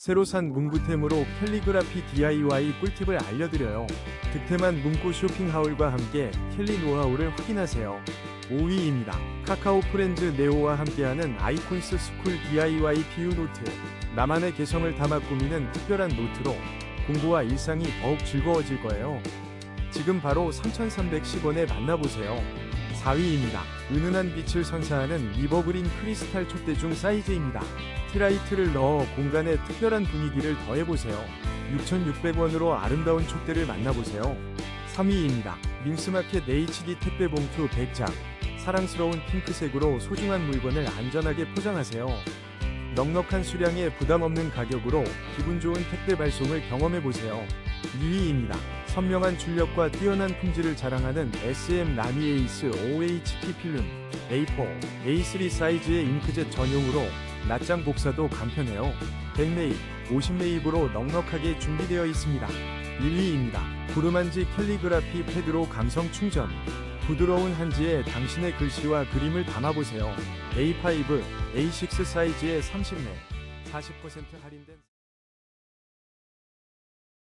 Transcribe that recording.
새로 산 문구템으로 캘리그라피 DIY 꿀팁을 알려드려요. 득템한 문구 쇼핑 하울과 함께 캘리 노하우를 확인하세요. 5위입니다. 카카오 프렌즈 네오와 함께하는 아이콘스 스쿨 DIY PU 노트. 나만의 개성을 담아 꾸미는 특별한 노트로 공부와 일상이 더욱 즐거워질 거예요. 지금 바로 3,310원에 만나보세요. 4위입니다. 은은한 빛을 선사하는 리버그린 크리스탈 촛대 중 사이즈입니다. 티라이트를 넣어 공간에 특별한 분위기를 더해보세요. 6,600원으로 아름다운 촛대를 만나보세요. 3위입니다. 밍스마켓 HD 택배 봉투 100장. 사랑스러운 핑크색으로 소중한 물건을 안전하게 포장하세요. 넉넉한 수량에 부담 없는 가격으로 기분 좋은 택배 발송을 경험해보세요. 2위입니다. 선명한 출력과 뛰어난 품질을 자랑하는 SM 라미 에이스 OHP 필름 A4, A3 사이즈의 잉크젯 전용으로 낱장 복사도 간편해요. 100매입, 50매입으로 넉넉하게 준비되어 있습니다. 1위입니다. 구르만지 캘리그라피 패드로 감성 충전. 부드러운 한지에 당신의 글씨와 그림을 담아보세요. A5, A6 사이즈의 30매, 40% 할인된